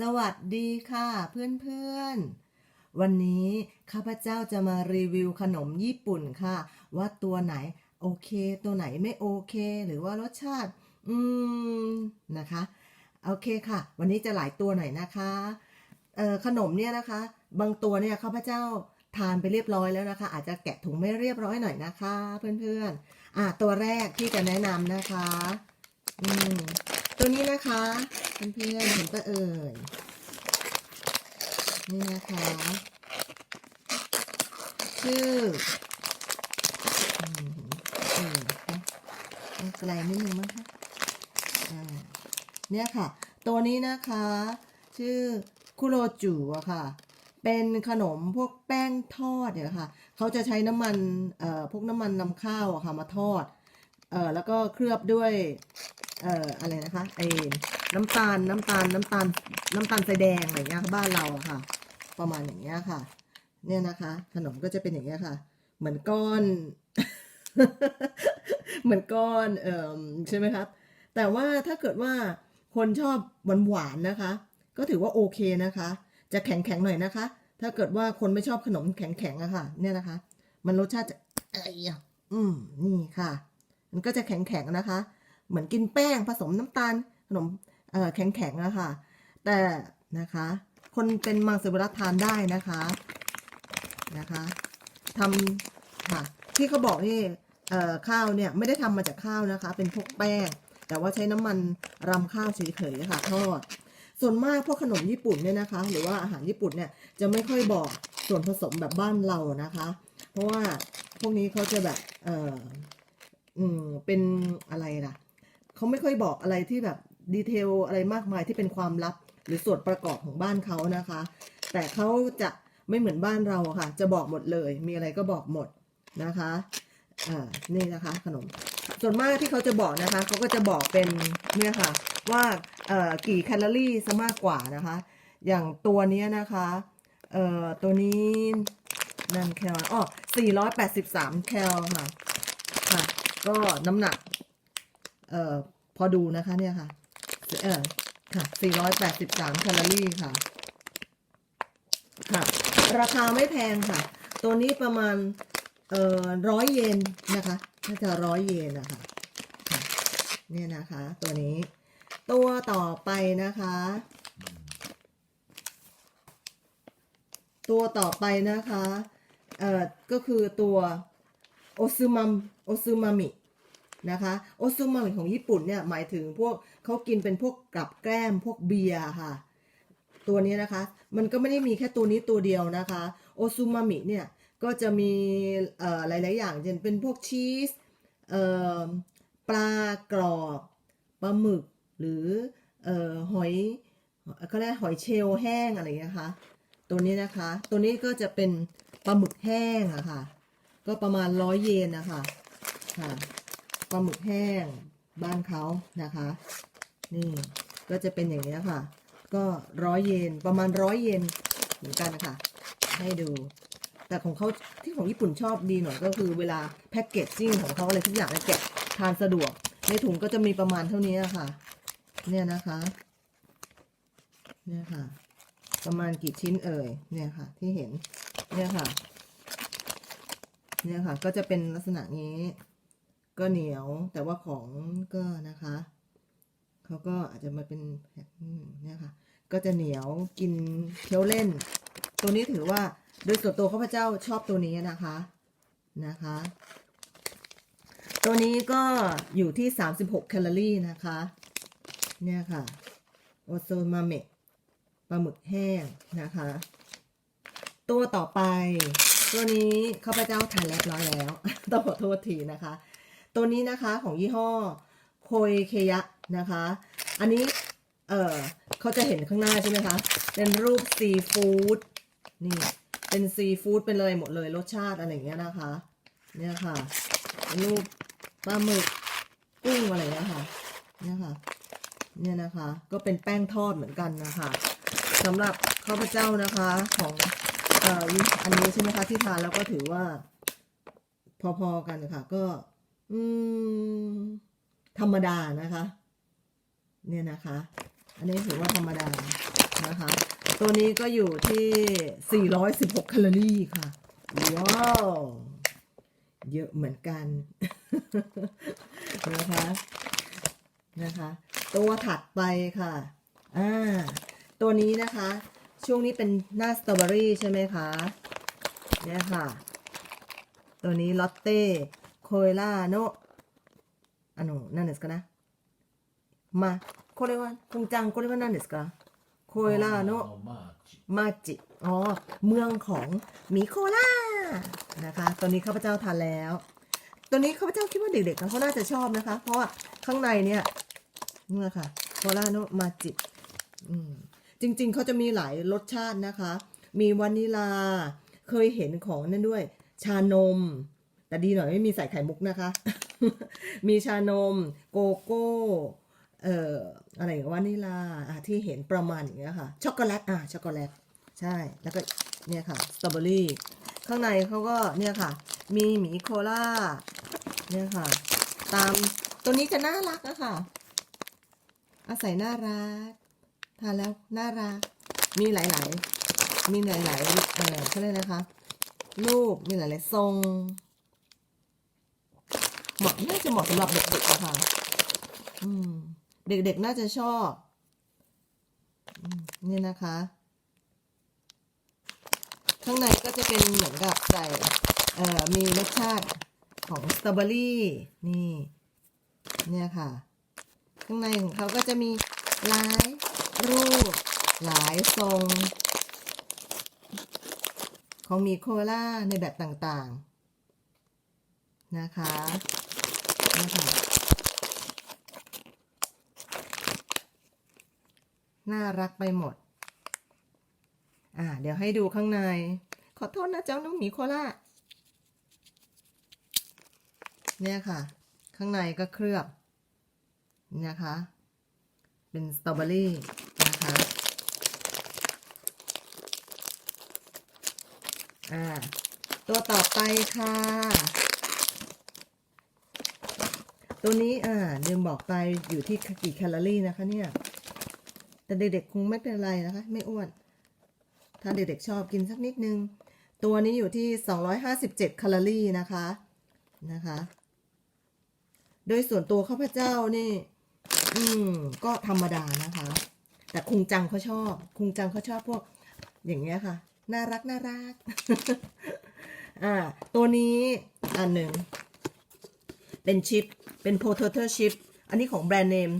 สวัสดีค่ะเพื่อนๆ วันนี้ข้าพเจ้าจะมารีวิวขนมญี่ปุ่นค่ะ ว่าตัวไหนโอเค ตัวไหนไม่โอเค หรือว่ารสชาติ อืม นะคะ โอเคค่ะ วันนี้จะหลายตัวหน่อยนะคะเอ่อขนมเนี่ยนะคะ บางตัวเนี่ยข้าพเจ้าทานไปเรียบร้อยแล้วนะคะ อาจจะแกะถุงไม่เรียบร้อยหน่อยนะคะ เพื่อนๆอะตัวแรกที่จะแนะนำนะคะ อืม ตัวนี้นะคะเพื่อนๆเห็นปะเอ่ยนี่นะคะ ชื่อเออเอาไกลนิดนึงมั้งคะอ่าเนี่ยค่ะ ตัวนี้นะคะ ชื่อคุโรจูอะค่ะ เป็นขนมพวกแป้งทอดเนี่ยค่ะ เขาจะใช้น้ำมันเอ่อพวกน้ำมันนำข้าวอะค่ะมาทอดเอ่อแล้วก็เคลือบด้วย เอ่ออะไรนะคะไอ้น้ำตาลน้ำตาลน้ำตาลน้ำตาลใสแดงอะไรเงี้ยบ้านเราอะค่ะ ประมาณอย่างเงี้ยค่ะ เนี่ยนะคะ ขนมก็จะเป็นอย่างเงี้ยค่ะ เหมือนก้อน เหมือนก้อนเอ่อใช่ไหมครับ แต่ว่าถ้าเกิดว่าคนชอบหวานหวานนะคะ ก็ถือว่าโอเคนะคะ จะแข็งแข็งหน่อยนะคะ ถ้าเกิดว่าคนไม่ชอบขนมแข็งแข็งอะค่ะ เนี่ยนะคะ มันรสชาติจะเอ้ยอืมนี่ค่ะ มันก็จะแข็งแข็งนะคะ เหมือนกินแป้งผสมน้ำตาลขนมแข็งๆอะคะ แต่นะคะคนเป็นมังสวิรัตทานได้นะคะนะคะทำค่ะที่เขาบอกนี่เอ่ข้าวเนี่ยไม่ได้ทำมาจากข้าวนะคะ เป็นพวกแป้ง แต่ว่าใช้น้ำมันรำข้าวเฉยๆค่ะทอดส่วนมากพวกขนมญี่ปุ่นเนี่ยนะคะ หรือว่าอาหารญี่ปุ่นเนี่ยจะไม่ค่อยบอกส่วนผสมแบบบ้านเรานะคะ เพราะว่าพวกนี้เขาจะแบบเอออืมเป็นอะไรล่ะ เขาไม่ค่อยบอกอะไรที่แบบดีเทลอะไรมากมายที่เป็นความลับ หรือส่วนประกอบของบ้านเขานะคะ แต่เขาจะไม่เหมือนบ้านเราค่ะ จะบอกหมดเลย มีอะไรก็บอกหมดนะคะอ่านี่นะคะขนม ส่วนมากที่เขาจะบอกนะคะเขาก็จะบอกเป็นเนี่ยค่ะว่าเอ่อกี่แคลอรี่ซะมากกว่านะคะ อย่างตัวนี้นะคะเอ่อตัวนี้นั่นแคลอ๋อ483 แคลค่ะค่ะ ก็น้ำหนักเอ่อ พอดูนะคะเนี่ยค่ะ เออค่ะ 483 แคลอรี่ค่ะ ค่ะ ราคาไม่แพงค่ะ ตัวนี้ประมาณ เอ่อร้อยเยนนะคะน่าจะร้อยเยนนะคะเนี่ยนะคะ ตัวนี้ ตัวต่อไปนะคะ ตัวต่อไปนะคะ เอ่อ ก็คือตัวโอซึมัม โอซึมามิ นะคะโอซึมามิของญี่ปุ่นเนี่ยหมายถึงพวกเขากินเป็นพวกกับแกล้มพวกเบียร์ค่ะ ตัวนี้นะคะ มันก็ไม่ได้มีแค่ตัวนี้ตัวเดียวนะคะโอซูมามิเนี่ยก็จะมีหลาย ๆ อย่างเช่นเป็นพวกชีสปลากรอบปลาหมึกหรือออหอยเขาเรียกหอยเชลแห้งอะไรอย่างเงี้ยนะคะ ตัวนี้นะคะ ตัวนี้ก็จะเป็นปลาหมึกแห้งอะค่ะ ก็ประมาณร้อยเยนนะคะค่ะ ปลาหมึกแห้งบ้านเขานะคะ นี่ก็จะเป็นอย่างนี้ค่ะ ก็ร้อยเยนประมาณร้อยเยนเหมือนกันนะคะให้ดู แต่ของเขาที่ของญี่ปุ่นชอบดีหน่อยก็คือเวลาแพ็กเกจจิ้งของเขาอะไรทุกอย่างเนี่ยแกะทานสะดวก ในถุงก็จะมีประมาณเท่านี้ค่ะ เนี่ยนะคะเนี่ยค่ะ ประมาณกี่ชิ้นเอ่ยเนี่ยค่ะ ที่เห็นเนี่ยค่ะ เนี่ยค่ะ ก็จะเป็นลักษณะนี้ ก็เหนียวแต่ว่าของก็นะคะเขาก็อาจจะมาเป็นแบบอืมเนี่ยค่ะ ก็จะเหนียวกินเคี้ยวเล่น ตัวนี้ถือว่าโดยส่วนตัวข้าพเจ้าชอบตัวนี้นะคะนะคะ ตัวนี้ก็อยู่ที่ 36 แคลอรี่นะคะ เนี่ยค่ะโอโซมาเมะปลาหมึกแห้งนะคะ ตัวต่อไป ตัวนี้ข้าพเจ้าทานเรียบร้อยแล้ว ต้องขอโทษทีนะคะ ตัวนี้นะคะของยี่ห้อโคยเคยะนะคะ อันนี้ เออเขาจะเห็นข้างหน้าใช่ไหมคะ เป็นรูปซีฟู้ดนี่ เป็นซีฟู้ดเป็นเลยหมดเลยรสชาติอะไรอย่างเงี้ยนะคะ เนี่ยค่ะเป็นรูปปลาหมึกกุ้งอะไรอย่างเงี้ยค่ะเนี่ยค่ะ เนี่ยนะคะ ก็เป็นแป้งทอดเหมือนกันนะคะสำหรับข้าพเจ้านะคะของเอ่ออันนี้ใช่ไหมคะที่ทานแล้วก็ถือว่าพอๆกันค่ะก็ อืม ธรรมดานะคะ เนี่ยนะคะ อันนี้ถือว่าธรรมดานะคะ ตัวนี้ก็อยู่ที่ 416 แคลอรี่ค่ะ ว้าว เยอะเหมือนกันนะคะนะคะ ตัวถัดไปค่ะอ่าตัวนี้นะคะ ช่วงนี้เป็นหน้าสตรอเบอรี่ใช่ไหมคะเนี่ยค่ะ ตัวนี้ลอตเต้ โคเอล่าโนあの何ですかねまあこれはくんちゃんこれは何ですかโคเอล่าโน マーチ มาจิ อ๋อ เมืองของหมีโคล่า นะคะ ตัวนี้ข้าพเจ้าทานแล้ว ตัวนี้ข้าพเจ้าคิดว่าเด็กๆเขาน่าจะชอบนะคะ เพราะว่าข้างในเนี่ยนี่แหละค่ะ โคล่าโนมาจิอืม จริงๆ เขาจะมีหลายรสชาตินะคะ มีวานิลา เคยเห็นของนั่นด้วย ชานม แต่ดีหน่อยไม่มีใส่ไข่มุกนะคะ มีชานม โกโก้ เอ่ออะไรอย่างวานิลาที่เห็นประมาณอย่างเงี้ยค่ะ ช็อกโกแลตอะช็อกโกแลต ใช่ แล้วก็เนี่ยค่ะ สตรอเบอรี่ ข้างในเขาก็เนี่ยค่ะ มีหมีโคล่า เนี่ยค่ะ ตามตัวนี้จะน่ารักอะค่ะ อาศัยน่ารัก ทานแล้วน่ารัก มีหลาย ๆ มีหลายๆเอ่อเขาเรียกนะคะ รูป มีหลาย ๆ ทรง เหมาะน่าจะเหมาะสำหรับเด็กๆอะคะอืม เด็กๆน่าจะชอบอนี่นะคะ ข้างในก็จะเป็นเหมือนกับใส่มีรสชาติของสตรอเบอรี่นี่ เนี่ยค่ะ ข้างในของเขาก็จะมีหลายรูป หลายทรง ของมีโคล่าในแบบต่างๆ นะคะ นะคะน่ารักไปหมด อ่า เดี๋ยวให้ดูข้างใน ขอโทษนะเจ้าน้องหมีโคล่าเนี่ยค่ะ ข้างในก็เคลือบนะคะ เป็นสตรอเบอรี่นะคะ อ่า ตัวต่อไปค่ะ ตัวนี้อ่าลืมบอกไปอยู่ที่กี่แคลอรี่นะคะเนี่ย แต่เด็กๆคงไม่เป็นไรนะคะ ไม่อ้วน ถ้าเด็กๆชอบกินสักนิดนึง ตัวนี้อยู่ที่ 257แคลอรี่นะคะนะคะ โดยส่วนตัวข้าพเจ้านี่ อืม ก็ธรรมดานะคะ แต่คุงจังเขาชอบ คุงจังเขาชอบพวก อย่างเงี้ยค่ะ น่ารักน่ารัก อ่า ตัวนี้อันหนึ่ง เป็นชิป เป็น potato chip อันนี้ของแบรนด์เนม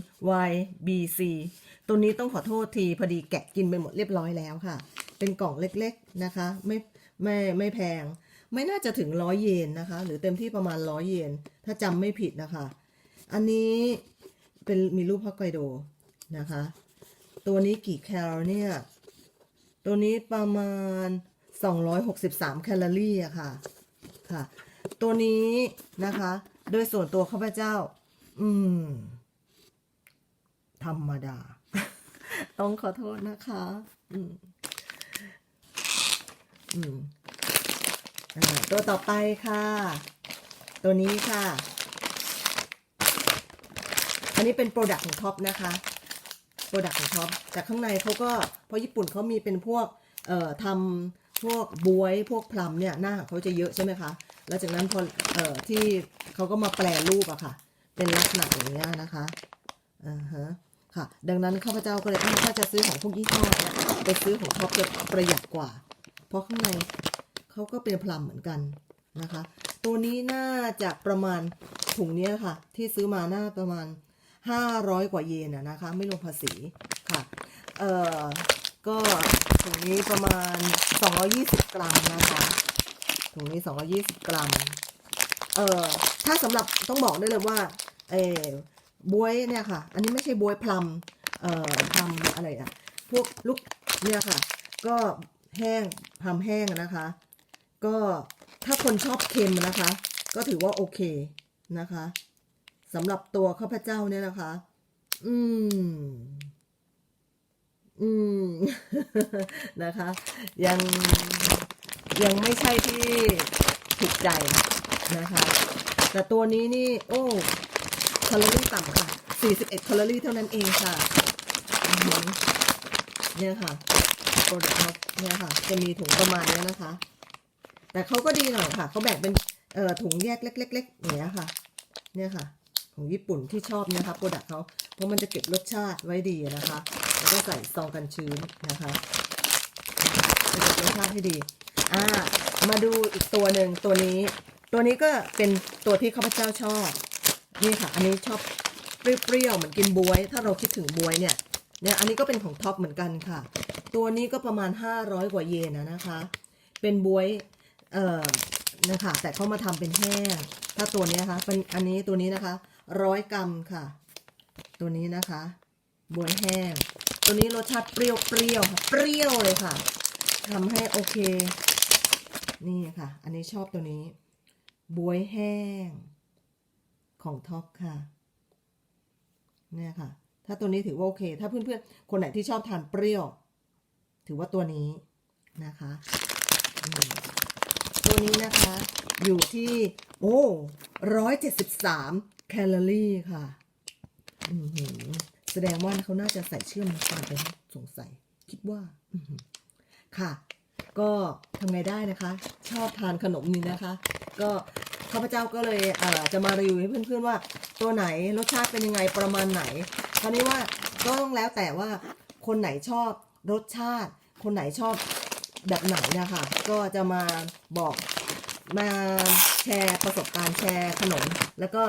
YBC ตัวนี้ต้องขอโทษทีพอดีแกะกินไปหมดเรียบร้อยแล้วค่ะ เป็นกล่องเล็กๆนะคะ ไม่ไม่ไม่แพง ไม่น่าจะถึงร้อยเยนนะคะ หรือเต็มที่ประมาณร้อยเยน ถ้าจำไม่ผิดนะคะ อันนี้เป็นมีรูปฮอกไกโดนะคะ ตัวนี้กี่แคลเนี่ย ตัวนี้ประมาณ 263 แคลอรี่อะค่ะ ค่ะ ตัวนี้นะคะ โดยส่วนตัวข้าพเจ้า อืม ธรรมดา ต้องขอโทษนะคะ อืม อืมตัวต่อไปค่ะ ตัวนี้ค่ะ อันนี้เป็นโปรดักต์ของท็อปนะคะ โปรดักต์ของท็อปแต่ข้างในเขาก็ เพราะญี่ปุ่นเขามีเป็นพวก เอ่อทำพวกบวยพวกพลัมเนี่ยหน้าเขาจะเยอะใช่ไหมคะ แล้วจากนั้นพอเอ่อที่เขาก็มาแปลรูปอะค่ะ เป็นลักษณะอย่างเงี้ยนะคะอ่าฮะค่ะ ดังนั้นข้าพเจ้าก็เลยถ้าจะซื้อของพวกยี่ห้อเนี่ยไปซื้อของท็อปจะประหยัดกว่า เพราะข้างในเขาก็เป็นพลัมเหมือนกันนะคะ ตัวนี้น่าจะประมาณถุงนี้ค่ะ ที่ซื้อมาน่าประมาณ 500 กว่าเยนอะนะคะ ไม่รวมภาษีค่ะ เอ่อก็ถุงนี้ประมาณ 220 กรัมนะคะ ถุงนี้ 220 กรัม เอ่อ ถ้าสำหรับต้องบอกได้เลยว่า เออบวยเนี่ยค่ะ อันนี้ไม่ใช่บวยพลัม เอ่อทำอะไรอะพวกลูกเนี่ยค่ะ ก็แห้งทำแห้งนะคะ ก็ถ้าคนชอบเค็มนะคะ ก็ถือว่าโอเคนะคะสำหรับตัวข้าพเจ้าเนี่ยนะคะ อืม อืม นะคะ ยัง ยังไม่ใช่ที่ถูกใจนะคะ แต่ตัวนี้นี่ โอ้แคลอรี่ต่ำค่ะ 41แคลอรี่เท่านั้นเองค่ะเนี่ยค่ะโปรดักต์เนี่ยค่ะ จะมีถุงประมาณเนี้ยนะคะ แต่เขาก็ดีหน่อยค่ะ เขาแบ่งเป็นเอ่อถุงแยกเล็กๆๆอย่างเงี้ยค่ะ เนี่ยค่ะ ของญี่ปุ่นที่ชอบนะคะโปรดักต์เขาเพราะมันจะเก็บรสชาติไว้ดีนะคะ แล้วก็ใส่ซองกันชื้นนะคะเก็บรสชาติให้ดี อ่า มาดูอีกตัวหนึ่งตัวนี้ ตัวนี้ก็เป็นตัวที่ข้าพเจ้าชอบ นี่ค่ะ อันนี้ชอบเปรี้ยวๆเหมือนกินบวย ถ้าเราคิดถึงบวยเนี่ย เนี่ยอันนี้ก็เป็นของท็อปเหมือนกันค่ะ ตัวนี้ก็ประมาณ 500 กว่าเยนนะนะคะ เป็นบวย เอ่อ นะคะ แต่เขามาทำเป็นแห้ง ถ้าตัวนี้นะคะ เป็นอันนี้ตัวนี้นะคะ ร้อยกรัมค่ะ ตัวนี้นะคะ บวยแห้ง ตัวนี้รสชาติเปรี้ยวเปรี้ยวๆค่ะเปรี้ยวเลยค่ะทำให้โอเค นี่ค่ะ อันนี้ชอบตัวนี้ บวยแห้ง ของท็อปค่ะ เนี่ยค่ะ ถ้าตัวนี้ถือว่าโอเค ถ้าเพื่อนๆ คนไหนที่ชอบทานเปรี้ยว ถือว่าตัวนี้นะคะ ตัวนี้นะคะ อยู่ที่ โอ้ร้อยเจ็ดสิบสามแคลอรี่ค่ะแสดงว่าเขาน่าจะใส่เชื่อมน้ำตาลไปสงสัย คิดว่าค่ะ ก็ทำไงได้นะคะ ชอบทานขนมนี้นะคะ ก็ข้าพเจ้าก็เลยเอ่อจะมารีวิวให้เพื่อนๆว่า ตัวไหนรสชาติเป็นยังไงประมาณไหนคราวนี้ว่าก็ต้องแล้วแต่ว่าคนไหนชอบรสชาติ คนไหนชอบแบบไหนนะคะ ก็จะมาบอกมาแชร์ประสบการณ์แชร์ขนม แล้วก็